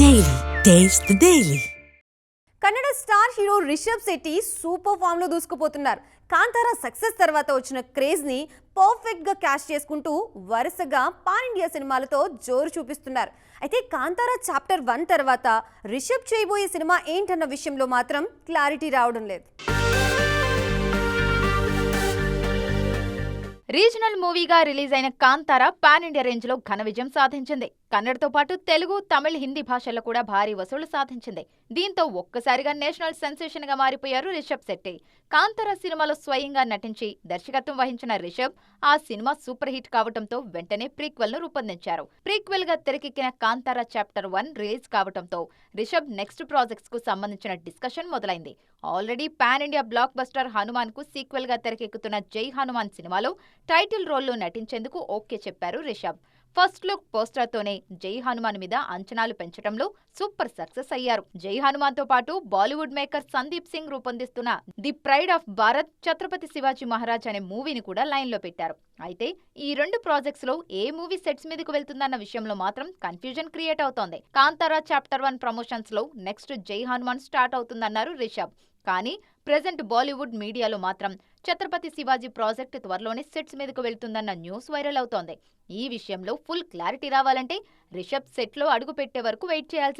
Daily taste daily Kannada star hero Rishab Shetty super ఫామ్లో దూసుకుపోతున్నారు. Kantara success తర్వాత వచ్చిన క్రేజ్ని పర్ఫెక్ట్గా క్యాష్ చేసుకుంటూ వరుసగా పాన్ ఇండియా సినిమాలతో జోరు చూపిస్తున్నారు. అయితే కాంతారా చాప్టర్ వన్ తర్వాత రిషబ్ చేయబోయే సినిమా ఏంటన్న విషయంలో మాత్రం క్లారిటీ రావడం లేదు. రీజనల్ మూవీగా రిలీజ్ అయిన కాంతార పాన్ ఇండియా రేంజ్లో ఘన విజయం సాధించింది. కన్నడతో పాటు తెలుగు తమిళ్ హిందీ భాషల్లో కూడా భారీ వసూళ్ళు సాధించింది. దీంతో ఒక్కసారిగా నేషనల్ సెన్సేషన్గా మారిపోయారు రిషబ్ శెట్టి. కాంతార సినిమాలో స్వయంగా నటించి దర్శకత్వం వహించిన రిషబ్ ఆ సినిమా సూపర్ హిట్ కావడంతో వెంటనే ప్రీక్వెల్ను రూపొందించారు. ప్రీక్వెల్గా తెరకెక్కిన కాంతార చాప్టర్ వన్ రిలీజ్ కావడంతో రిషబ్ నెక్స్ట్ ప్రాజెక్ట్స్కు సంబంధించిన డిస్కషన్ మొదలైంది. Already pan India blockbuster హనుమాన్కు సీక్వెల్గా తెరకెక్కుతున్న జై హనుమాన్ సినిమాలో టైటిల్ రోల్లో నటించేందుకు ఓకే చెప్పారు రిషబ్. ఫస్ట్ లుక్ పోస్టర్తోనే జై హనుమాన్ మీద అంచనాలు పెంచడంలో సూపర్ సక్సెస్ అయ్యారు. జై హనుమాన్తో పాటు Bollywood maker Sandeep Singh రూపొందిస్తున్న the pride of Bharat Chhatrapati Shivaji Maharaj అనే మూవీని కూడా లైన్లో పెట్టారు. అయితే ఈ రెండు ప్రాజెక్ట్స్లో ఏ మూవీ సెట్స్ మీదకు వెళ్తుందన్న విషయంలో మాత్రం కన్ఫ్యూజన్ క్రియేట్ అవుతోంది. కాంతారా చాప్టర్ వన్ ప్రమోషన్స్లో నెక్స్ట్ జై హనుమాన్ స్టార్ట్ అవుతుందన్నారు రిషబ్. కానీ ప్రజెంట్ బాలీవుడ్ మీడియాలో మాత్రం ఛత్రపతి శివాజీ ప్రాజెక్ట్ త్వరలోనే సెట్స్ మీదకు వెళ్తుందన్న న్యూస్ వైరల్ అవుతోంది. ఈ విషయంలో ఫుల్ క్లారిటీ రావాలంటే రిషబ్ సెట్లో అడుగు పెట్టే వరకు వెయిట్ చేయాల్సి